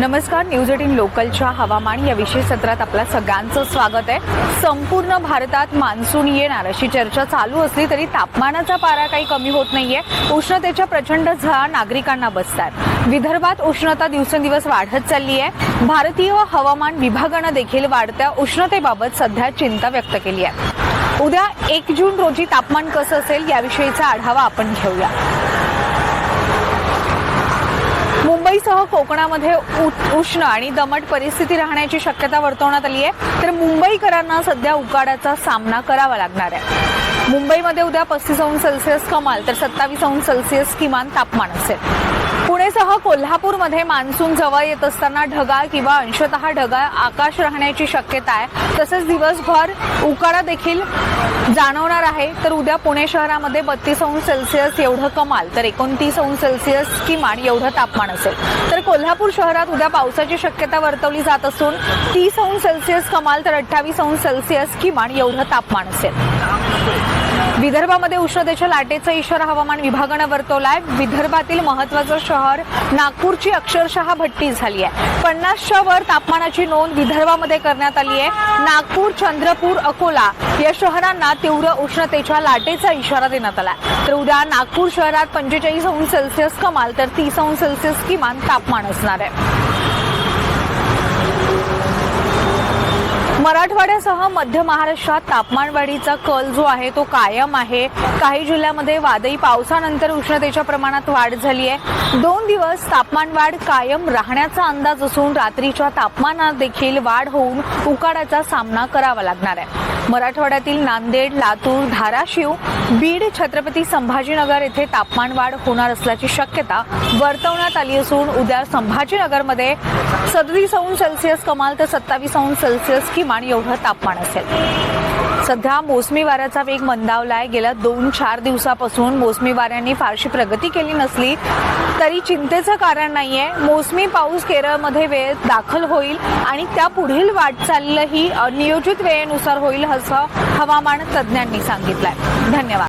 नमस्कार news eighteen लोकलच्या हवामान या विशेष सत्रात आपल्या सगळ्यांचं स्वागत आहे. संपूर्ण भारतात मान्सून येणार अशी चर्चा चालू असली तरी तापमानाचा पारा काही कमी होत नाहीये. उष्णतेच्या प्रचंड झळा नागरिकांना बसतात विदर्भात उष्णता दिवसेंदिवस वाढत चालली आहे भारतीय हवामान विभागानं देखील वाढत्या उष्णतेबाबत सध्या चिंता व्यक्त केली आहे उद्या एक जून रोजी तापमान कसं असेल याविषयीचा आढावा आपण घेऊया. कोकणामध्ये उ- उष्ण आणि दमट परिस्थिती राहण्याची शक्यता वर्तवण्यात आली आहे. तर मुंबईकरांना सध्या उकाड्याचा सामना करावा लागणार आहे. मुंबईमध्ये उद्या पस्तीस अंश सेल्सिअस कमाल तर सत्तावीस अंश सेल्सिअस किमान तापमान असेल. पुणेसह कोल्हापूरमध्ये मान्सून जवळ येत असताना ढगाळ किंवा अंशतः ढगाळ आकाश राहण्याची शक्यता आहे. तसेच दिवसभर उकाडा देखील जाणवणार आहे. तर उद्या पुणे शहरामध्ये बत्तीस अंश सेल्सिअस एवढं कमाल तर एकोणतीस अंश सेल्सिअस किमान एवढं तापमान असेल. तर कोल्हापूर शहरात उद्या पावसाची शक्यता वर्तवली जात असून तीस अंश सेल्सिअस कमाल तर अठ्ठावीस अंश सेल्सिअस किमान एवढं तापमान असेल. विदर्भामध्ये उष्णतेच्या लाटेचा इशारा हवामान विभागानं वर्तवलाय. विदर्भातील महत्वाचं शहर नागपूरची अक्षरशः भट्टी झाली आहे पन्नासच्या वर तापमानाची नोंद विदर्भामध्ये करण्यात आली आहे नागपूर चंद्रपूर अकोला या शहरांना तीव्र उष्णतेच्या लाटेचा इशारा देण्यात आला तर उद्या नागपूर शहरात पंचेचाळीस अंश सेल्सिअस कमाल तर तीस अंश सेल्सिअस किमान तापमान असणार आहे. मराठवाड्यासह मध्य महाराष्ट्रात तापमानवाढीचा कल जो आहे तो कायम आहे. काही जिल्ह्यामध्ये वादळी पावसानंतर उष्णतेच्या प्रमाणात वाढ झाली आहे. दोन दिवस तापमान वाढ कायम राहण्याचा अंदाज असून रात्रीच्या तापमानात देखील वाढ होऊन उकाड्याचा सामना करावा लागणार आहे. मराठवाड्यातील नांदेड लातूर धाराशिव बीड छत्रपती संभाजीनगर येथे तापमान वाढ होणार असल्याची शक्यता वर्तवण्यात आली असून उद्या संभाजीनगरमध्ये सदतीस अंश सेल्सिअस कमाल तर सत्तावीस अंश सेल्सिअस किमान एवढं तापमान असेल. सध्या मोसमी वाऱ्याचा वेग मंदावलाय. गेल्या दोन चार दिवसापासून मोसमी वाऱ्यांनी फारशी प्रगती केली नसली तरी चिंतेचं कारण नाहीये. मोसमी पाऊस केरळमध्ये वेळेत दाखल होईल आणि त्या पुढील वाटचालही नियोजित वेळेनुसार होईल असं हवामान तज्ज्ञांनी सांगितलंय. धन्यवाद.